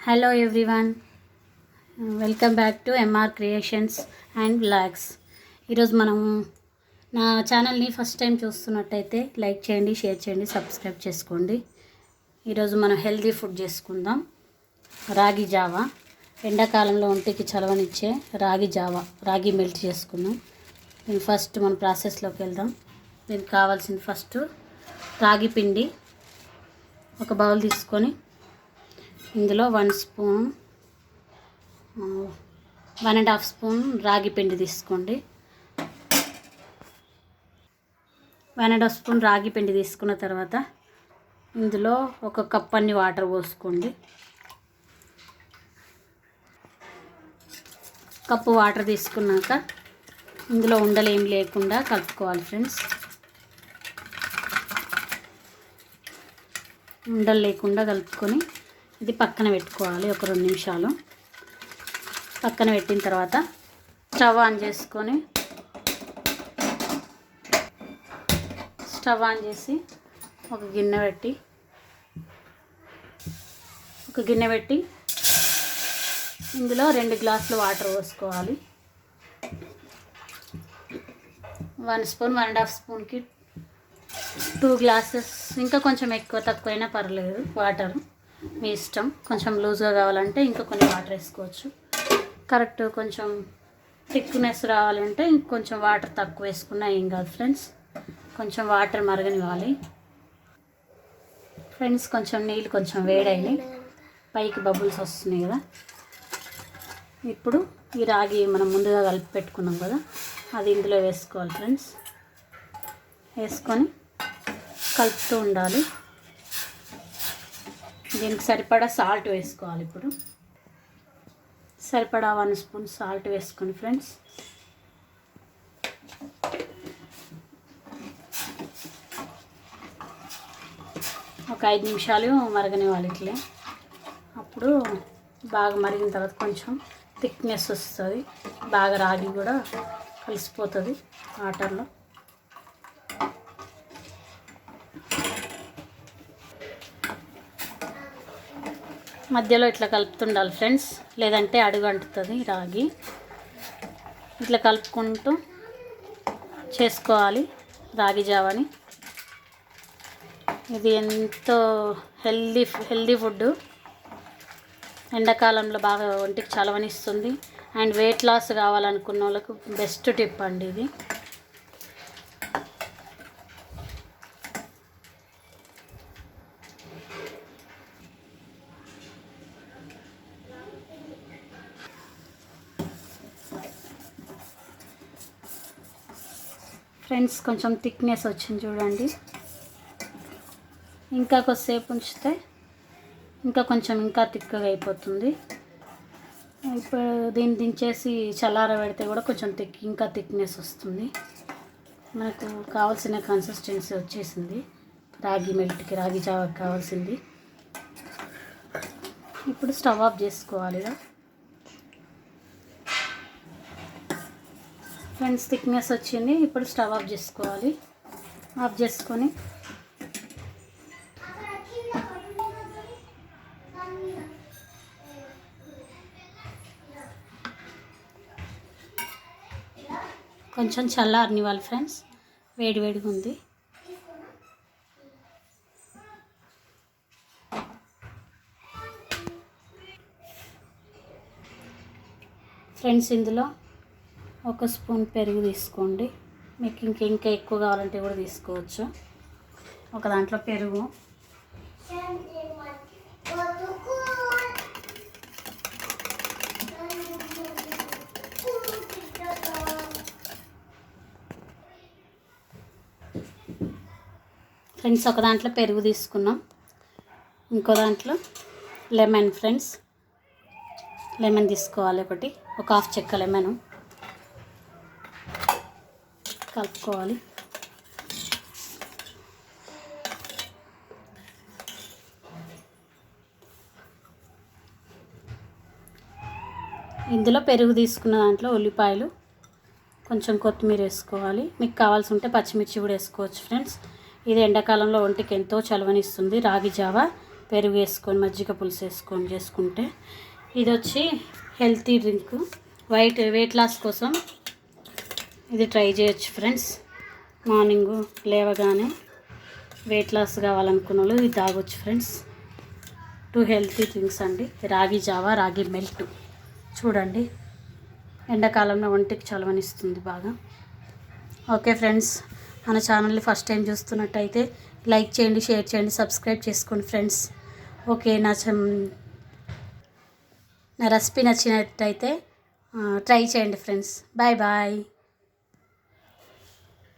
Hello everyone welcome back to MR creations and blogs ఈరోజు మనం నా ఛానల్ని ఫస్ట్ టైం చూస్తున్నట్టయితే లైక్ చేయండి షేర్ చేయండి సబ్స్క్రైబ్ చేసుకోండి. ఈరోజు మనం హెల్తీ ఫుడ్ చేసుకుందాం. రాగి జావా. ఎండాకాలంలో ఒంటికి చలవనిచ్చే రాగి జావా రాగి మెల్ట్ చేసుకుందాం. దీని ఫస్ట్ మన ప్రాసెస్లోకి వెళ్దాం. దీనికి కావాల్సింది ఫస్ట్ రాగి పిండి ఒక బౌల్ తీసుకొని ఇందులో one spoon one and half spoon రాగి పిండి తీసుకోండి. వన్ అండ్ హాఫ్ స్పూన్ రాగి పిండి తీసుకున్న తర్వాత ఇందులో ఒక కప్ అన్ని వాటర్ పోసుకోండి. కప్పు వాటర్ తీసుకున్నాక ఇందులో ఉండలు ఏం లేకుండా కలుపుకోవాలి ఫ్రెండ్స్. ఉండలు లేకుండా కలుపుకొని ఇది పక్కన పెట్టుకోవాలి ఒక రెండు నిమిషాలు. పక్కన పెట్టిన తర్వాత స్టవ్ ఆన్ చేసుకొని స్టవ్ ఆన్ చేసి ఒక గిన్నె పెట్టి ఒక గిన్నె పెట్టి ఇందులో రెండు గ్లాసులు వాటర్ పోసుకోవాలి. One spoon one and half స్పూన్కి two glasses ఇంకా కొంచెం ఎక్కువ తక్కువైనా పర్లేదు వాటర్. మీ ఇష్టం. కొంచెం లూజ్గా కావాలంటే ఇంకా కొన్ని వాటర్ వేసుకోవచ్చు. కరెక్ట్ కొంచెం థిక్నెస్ రావాలంటే ఇంకొంచెం వాటర్ తక్కువ వేసుకున్నా ఏం కాదు ఫ్రెండ్స్. కొంచెం వాటర్ మరగనివ్వాలి. ఫ్రెండ్స్ కొంచెం నీళ్ళు కొంచెం వేడైనాయి. పైకి బబుల్స్ వస్తున్నాయి కదా. ఇప్పుడు ఈ రాగి మనం ముందుగా కలిపి పెట్టుకున్నాం కదా అది ఇందులో వేసుకోవాలి ఫ్రెండ్స్. వేసుకొని కలుపుతూ ఉండాలి. దీనికి సరిపడా సాల్ట్ వేసుకోవాలి ఇప్పుడు. సరిపడా వన్ స్పూన్ సాల్ట్ వేసుకోండి ఫ్రెండ్స్. ఒక ఐదు నిమిషాలు మరగనివ్వాలి ఇట్లే. అప్పుడు బాగా మరిగిన తర్వాత కొంచెం థిక్నెస్ వస్తుంది. బాగా రాగి కూడా కలిసిపోతుంది వాటర్లో. మధ్యలో ఇట్లా కలుపుతుండాలి ఫ్రెండ్స్. లేదంటే అడుగు అంటుతుంది రాగి. ఇట్లా కలుపుకుంటూ చేసుకోవాలి రాగి జావని. ఇది ఎంతో హెల్దీ హెల్దీ ఫుడ్ ఎండాకాలంలో బాగా ఒంటికి చలవనిస్తుంది. అండ్ వెయిట్ లాస్ కావాలనుకున్న వాళ్ళకు బెస్ట్ టిప్ అండి ఇది. ఫ్రెండ్స్ కొంచెం థిక్నెస్ వచ్చింది చూడండి. ఇంకా కొద్దిసేపు ఉంచితే ఇంకా కొంచెం ఇంకా థిక్గా అయిపోతుంది. ఇప్పుడు దీన్ని దించేసి చల్లార పెడితే కూడా కొంచెం థిక్ ఇంకా థిక్నెస్ వస్తుంది. మనకు కావాల్సిన కన్సిస్టెన్సీ వచ్చేసింది. రాగి మెల్ట్కి రాగి జావకి కావాల్సింది. ఇప్పుడు స్టవ్ ఆఫ్ చేసుకోవాలి. ఫ్రెండ్స్ థిక్నెస్ వచ్చింది ఇప్పుడు స్టవ్ ఆఫ్ చేసుకోవాలి. ఆఫ్ చేసుకొని కొంచెం చల్లారనివ్వాలి ఫ్రెండ్స్ వేడి వేడిగా ఉంది. ఫ్రెండ్స్ ఇందులో ఒక స్పూన్ పెరుగు తీసుకోండి. మీకు ఇంక ఇంకా ఎక్కువ కావాలంటే కూడా తీసుకోవచ్చు. ఒక దాంట్లో పెరుగు. ఫ్రెండ్స్ ఒక దాంట్లో పెరుగు తీసుకున్నాం. ఇంకో దాంట్లో లెమన్ ఫ్రెండ్స్. లెమన్ తీసుకోవాలి ఒకటి. ఒక హాఫ్ చెక్క లెమన్. కలుపుకోవాలి. ఇందులో పెరుగు తీసుకున్న దాంట్లో ఉల్లిపాయలు కొంచెం కొత్తిమీర వేసుకోవాలి. మీకు కావాల్సి ఉంటే పచ్చిమిర్చి కూడా వేసుకోవచ్చు ఫ్రెండ్స్. ఇది ఎండాకాలంలో ఒంటికి ఎంతో చలవనిస్తుంది. రాగి జావ పెరుగు వేసుకొని మజ్జిగ పులుసు వేసుకొని చేసుకుంటే. ఇది వచ్చి healthy drink. White weight loss కోసం ఇది ట్రై చేయొచ్చు ఫ్రెండ్స్. మార్నింగ్ లేవగానే వెయిట్ లాస్ కావాలనుకున్న వాళ్ళు ఇది తాగొచ్చు ఫ్రెండ్స్. టూ హెల్తీ థింగ్స్ అండి. రాగి జావా రాగి మెల్ట్ చూడండి. ఎండాకాలంలో ఒంటికి చలవనిస్తుంది బాగా. Okay friends. మన ఛానల్ని ఫస్ట్ టైం చూస్తున్నట్టయితే లైక్ చేయండి షేర్ చేయండి సబ్స్క్రైబ్ చేసుకోండి ఫ్రెండ్స్. ఓకే నా నా రెసిపీ నచ్చినట్టయితే ట్రై చేయండి ఫ్రెండ్స్. Bye bye